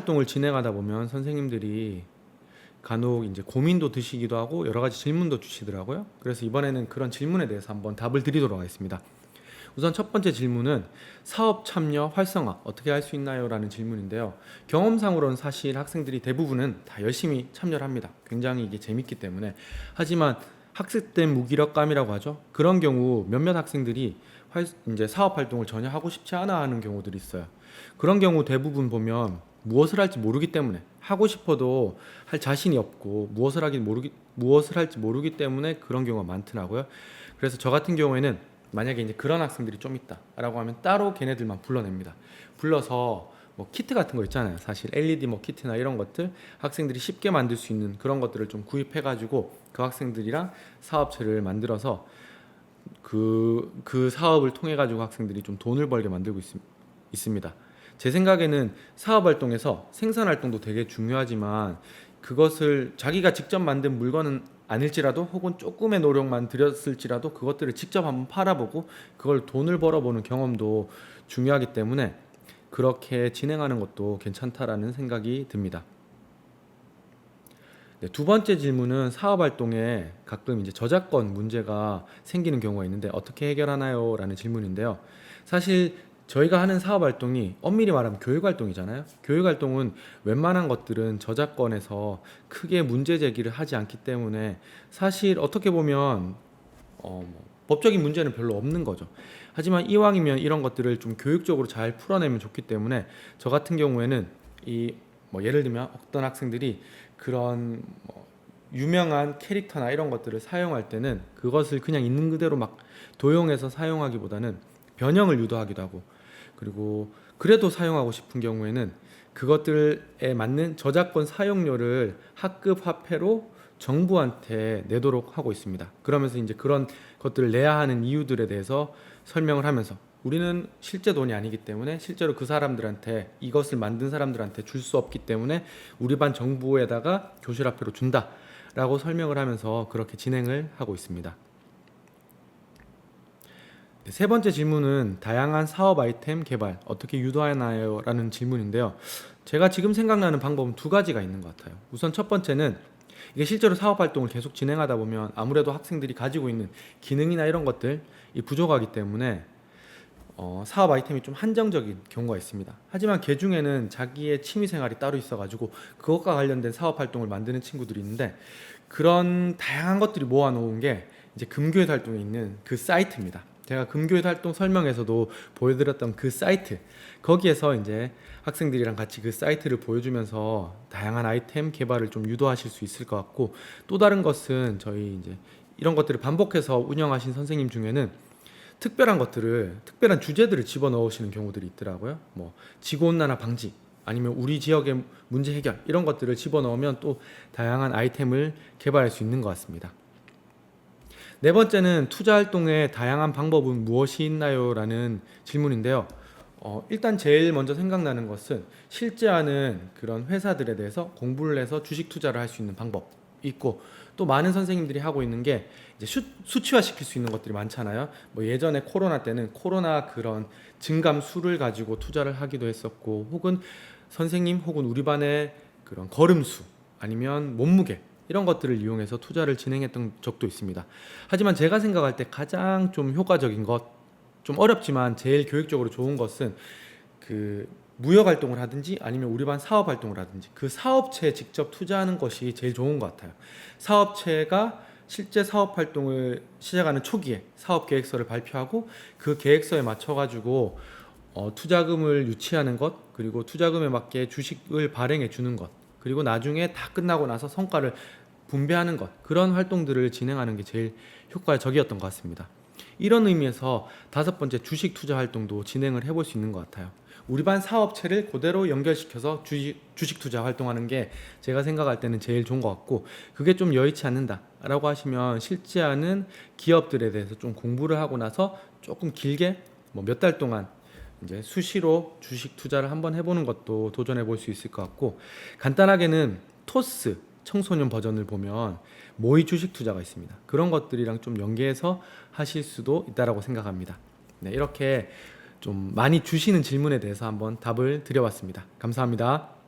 활동을 진행하다 보면 선생님들이 간혹 이제 고민도 드시기도 하고 여러 가지 질문도 주시더라고요. 그래서 이번에는 그런 질문에 대해서 한번 답을 드리도록 하겠습니다. 우선 첫 번째 질문은 사업 참여 활성화 어떻게 할 수 있나요?라는 질문인데요. 경험상으로는 사실 학생들이 대부분은 다 열심히 참여를 합니다. 굉장히 이게 재밌기 때문에 하지만 학습된 무기력감이라고 하죠. 그런 경우 몇몇 학생들이 활, 이제 사업 활동을 전혀 하고 싶지 않아 하는 경우들이 있어요. 그런 경우 대부분 보면 무엇을 할지 모르기 때문에 하고 싶어도 할 자신이 없고 무엇을 하기 모르기 무엇을 할지 모르기 때문에 그런 경우가 많더라고요. 그래서 저 같은 경우에는 만약에 이제 그런 학생들이 좀 있다라고 하면 따로 걔네들만 불러냅니다. 불러서 뭐 키트 같은 거 있잖아요. 사실 LED 뭐 키트나 이런 것들 학생들이 쉽게 만들 수 있는 그런 것들을 좀 구입해 가지고 그 학생들이랑 사업체를 만들어서 그, 그 사업을 통해 가지고 학생들이 좀 돈을 벌게 만들고 있, 있습니다. 제 생각에는 사업 활동에서 생산 활동도 되게 중요하지만 그것을 자기가 직접 만든 물건은 아닐지라도 혹은 조금의 노력만 들였을지라도 그것들을 직접 한번 팔아보고 그걸 돈을 벌어보는 경험도 중요하기 때문에 그렇게 진행하는 것도 괜찮다라는 생각이 듭니다. 네, 두 번째 질문은 사업 활동에 가끔 이제 저작권 문제가 생기는 경우가 있는데 어떻게 해결하나요? 라는 질문인데요. 사실 저희가 하는 사업 활동이 엄밀히 말하면 교육 활동이잖아요. 교육 활동은 웬만한 것들은 저작권에서 크게 문제 제기를 하지 않기 때문에 사실 어떻게 보면 어, 뭐 법적인 문제는 별로 없는 거죠. 하지만 이왕이면 이런 것들을 좀 교육적으로 잘 풀어내면 좋기 때문에 저 같은 경우에는 이 뭐 예를 들면 어떤 학생들이 그런 뭐 유명한 캐릭터나 이런 것들을 사용할 때는 그것을 그냥 있는 그대로 막 도용해서 사용하기보다는 변형을 유도하기도 하고 그리고 그래도 사용하고 싶은 경우에는 그것들에 맞는 저작권 사용료를 학급 화폐로 정부한테 내도록 하고 있습니다. 그러면서 이제 그런 것들을 내야 하는 이유들에 대해서 설명을 하면서 우리는 실제 돈이 아니기 때문에 실제로 그 사람들한테 이것을 만든 사람들한테 줄 수 없기 때문에 우리 반 정부에다가 교실 화폐로 준다라고 설명을 하면서 그렇게 진행을 하고 있습니다. 네, 세 번째 질문은 다양한 사업 아이템 개발 어떻게 유도하나요? 라는 질문인데요. 제가 지금 생각나는 방법은 두 가지가 있는 것 같아요. 우선 첫 번째는 이게 실제로 사업 활동을 계속 진행하다 보면 아무래도 학생들이 가지고 있는 기능이나 이런 것들이 부족하기 때문에 어, 사업 아이템이 좀 한정적인 경우가 있습니다. 하지만 개 중에는 자기의 취미 생활이 따로 있어가지고 그것과 관련된 사업 활동을 만드는 친구들이 있는데 그런 다양한 것들이 모아놓은 게 이제 금교회 활동에 있는 그 사이트입니다. 제가 금교회 활동 설명에서도 보여드렸던 그 사이트 거기에서 이제 학생들이랑 같이 그 사이트를 보여주면서 다양한 아이템 개발을 좀 유도하실 수 있을 것 같고 또 다른 것은 저희 이제 이런 것들을 반복해서 운영하신 선생님 중에는 특별한 것들을 특별한 주제들을 집어 넣으시는 경우들이 있더라고요. 뭐 지구 온난화 방지 아니면 우리 지역의 문제 해결 이런 것들을 집어 넣으면 또 다양한 아이템을 개발할 수 있는 것 같습니다. 네 번째는 투자 활동의 다양한 방법은 무엇이 있나요?라는 질문인데요. 어, 일단 제일 먼저 생각나는 것은 실제 하는 그런 회사들에 대해서 공부를 해서 주식 투자를 할 수 있는 방법 있고 또 많은 선생님들이 하고 있는 게 이제 수, 수치화 시킬 수 있는 것들이 많잖아요. 뭐 예전에 코로나 때는 코로나 그런 증감 수를 가지고 투자를 하기도 했었고 혹은 선생님 혹은 우리 반의 그런 걸음수 아니면 몸무게 이런 것들을 이용해서 투자를 진행했던 적도 있습니다. 하지만 제가 생각할 때 가장 좀 효과적인 것, 좀 어렵지만 제일 교육적으로 좋은 것은 그 무역 활동을 하든지 아니면 우리 반 사업 활동을 하든지 그 사업체에 직접 투자하는 것이 제일 좋은 것 같아요. 사업체가 실제 사업 활동을 시작하는 초기에 사업 계획서를 발표하고 그 계획서에 맞춰 가지고 어, 투자금을 유치하는 것 그리고 투자금에 맞게 주식을 발행해 주는 것 그리고 나중에 다 끝나고 나서 성과를 분배하는 것 그런 활동들을 진행하는 게 제일 효과적이었던 것 같습니다. 이런 의미에서 다섯 번째 주식 투자 활동도 진행을 해볼 수 있는 것 같아요. 우리 반 사업체를 그대로 연결시켜서 주식, 주식 투자 활동하는 게 제가 생각할 때는 제일 좋은 것 같고 그게 좀 여의치 않는다라고 하시면 실제 하는 기업들에 대해서 좀 공부를 하고 나서 조금 길게 뭐 몇 달 동안 이제 수시로 주식 투자를 한번 해보는 것도 도전해 볼 수 있을 것 같고 간단하게는 토스 청소년 버전을 보면 모의 주식 투자가 있습니다. 그런 것들이랑 좀 연계해서 하실 수도 있다라고 생각합니다. 네, 이렇게 좀 많이 주시는 질문에 대해서 한번 답을 드려봤습니다. 감사합니다.